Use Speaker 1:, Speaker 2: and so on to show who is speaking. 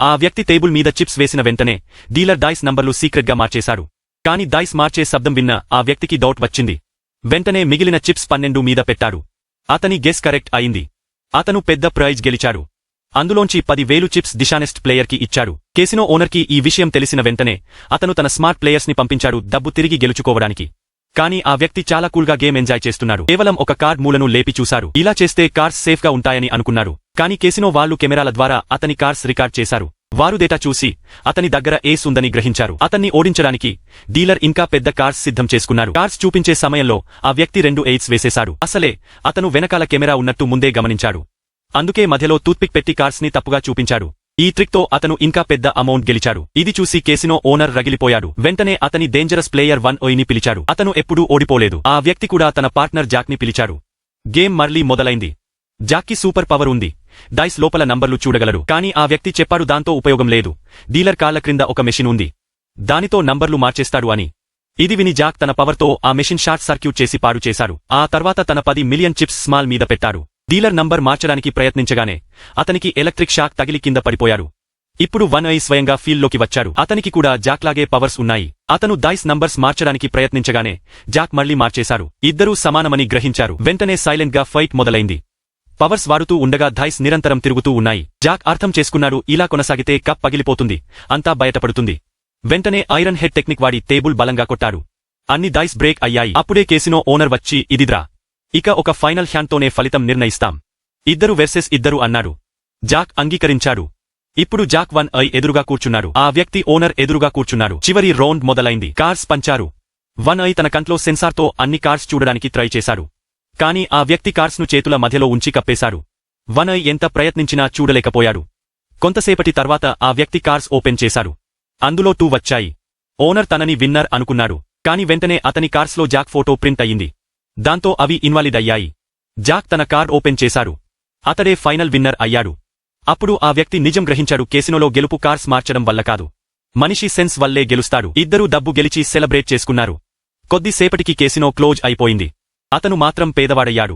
Speaker 1: ఆ వ్యక్తి టేబుల్ మీద చిప్స్ వేసిన వెంటనే డీలర్ డైస్ నంబర్లు సీక్రెట్గా మార్చేశారు కాని డైస్ మార్చే శబ్దం విన్న ఆ వ్యక్తికి డౌట్ వచ్చింది. వెంటనే మిగిలిన చిప్స్ పన్నెండు మీద పెట్టాడు. అతని గెస్ కరెక్ట్ అయింది. అతను పెద్ద ప్రైజ్ గెలిచాడు. అందులోంచి పది వేలు చిప్స్ డిషానెస్ట్ ప్లేయర్కి ఇచ్చాడు. కేసినో ఓనర్కి ఈ విషయం తెలిసిన వెంటనే అతను తన స్మార్ట్ ప్లేయర్స్ని పంపించాడు డబ్బు తిరిగి గెలుచుకోవడానికి. కానీ ఆ వ్యక్తి చాలా కూల్గా గేమ్ ఎంజాయ్ చేస్తున్నాడు. కేవలం ఒక కార్డ్ మూలను లేపి చూశారు. ఇలా చేస్తే కార్స్ సేఫ్గా ఉంటాయని అనుకున్నారు కానీ కేసినో వాళ్ళు కెమెరాల ద్వారా అతని కార్స్ రికార్డ్ చేశారు. వారు డేటా చూసి అతని దగ్గర ఏస్ ఉందని గ్రహించారు. అతన్ని ఓడించడానికి డీలర్ ఇంకా పెద్ద కార్స్ సిద్ధం చేసుకున్నారు కార్స్ చూపించే సమయంలో ఆ వ్యక్తి రెండు ఎయిట్స్ వేసేశాడు. అసలే అతను వెనకాల కెమెరా ఉన్నట్టు ముందే గమనించాడు. అందుకే మధ్యలో టూత్పిక్ పెట్టి కార్స్ని తప్పుగా చూపించాడు. ఈ ట్రిక్తో అతను ఇంకా పెద్ద అమౌంట్ గెలిచాడు. ఇది చూసి కేసినో ఓనర్ రగిలిపోయాడు. వెంటనే అతని డేంజరస్ ప్లేయర్ వన్ ఓయిని పిలిచాడు. అతను ఎప్పుడూ ఓడిపోలేదు. ఆ వ్యక్తి కూడా తన పార్ట్నర్ జాక్ని పిలిచాడు. గేమ్ మర్లీ మొదలైంది. జాక్కి సూపర్ పవర్ ఉంది. డైస్ లోపల నంబర్లు చూడగలరు. కానీ ఆ వ్యక్తి చెప్పాడు దాంతో ఉపయోగం లేదు. డీలర్ కాళ్ళ క్రింద ఒక మెషిన్ ఉంది. దానితో నంబర్లు మార్చేస్తాడు అని. ఇది విని జాక్ తన పవర్తో ఆ మెషిన్ షార్ట్ సర్క్యూట్ చేసి పాడు చేశాడు. ఆ తర్వాత తన పది మిలియన్ చిప్స్ స్మాల్ మీద పెట్టారు డీలర్ నంబర్ మార్చడానికి ప్రయత్నించగానే అతనికి ఎలక్ట్రిక్ షాక్ తగిలి కింద పడిపోయారు ఇప్పుడు వన్ ఐ స్వయంగా ఫీల్డ్లోకి వచ్చారు అతనికి కూడా జాక్లాగే పవర్స్ ఉన్నాయి. అతను డైస్ నంబర్స్ మార్చడానికి ప్రయత్నించగానే జాక్ మళ్ళీ మార్చేశారు ఇద్దరూ సమానమని గ్రహించారు. వెంటనే సైలెంట్గా ఫైట్ మొదలైంది. పవర్స్ వారుతూ ఉండగా ధైస్ నిరంతరం తిరుగుతూ ఉన్నాయి. జాక్ అర్థం చేసుకున్నాడు ఇలా కొనసాగితే కప్ పగిలిపోతుంది. అంతా బయటపడుతుంది. వెంటనే ఐరన్ హెడ్ టెక్నిక్ వాడి టేబుల్ బలంగా కొట్టాడు. అన్ని డైస్ బ్రేక్ అయ్యాయి. అప్పుడే కేసినో ఓనర్ వచ్చి ఇదిద్రా. ఇక ఒక ఫైనల్ హ్యాండ్తోనే ఫలితం నిర్ణయిస్తాం. ఇద్దరు వెర్సెస్ ఇద్దరు అన్నాడు. జాక్ అంగీకరించాడు. ఇప్పుడు జాక్ వన్ ఐ ఎదురుగా కూర్చున్నాడు. ఆ వ్యక్తి ఓనర్ ఎదురుగా కూర్చున్నాడు. చివరి రౌండ్ మొదలైంది. కార్స్ పంచారు. వన్ ఐ తన కంట్లో సెన్సార్తో అన్ని కార్స్ చూడడానికి ట్రై చేశాడు. కాని ఆ వ్యక్తి కార్స్ను చేతుల మధ్యలో ఉంచి కప్పేశాడు. వనయ్ ఎంత ప్రయత్నించినా చూడలేకపోయాడు. కొంతసేపటి తర్వాత ఆ వ్యక్తి కార్స్ ఓపెన్ చేశారు అందులో టూ వచ్చాయి. ఓనర్ తనని విన్నర్ అనుకున్నాడు. కాని వెంటనే అతని కార్స్లో జాక్ ఫోటో ప్రింట్ అయ్యింది దాంతో అవి ఇన్వాలిడ్ అయ్యాయి. జాక్ తన కార్ ఓపెన్ చేశారు అతడే ఫైనల్ విన్నర్ అయ్యాడు. అప్పుడు ఆ వ్యక్తి నిజం గ్రహించాడు. కేసినోలో గెలుపు కార్స్ మార్చడం వల్ల కాదు. మనిషి సెన్స్ వల్లే గెలుస్తాడు. ఇద్దరూ డబ్బు గెలిచి సెలబ్రేట్ చేసుకున్నారు. కొద్దిసేపటికి కేసినో క్లోజ్ అయిపోయింది. అతను మాత్రం పేదవాడయ్యాడు.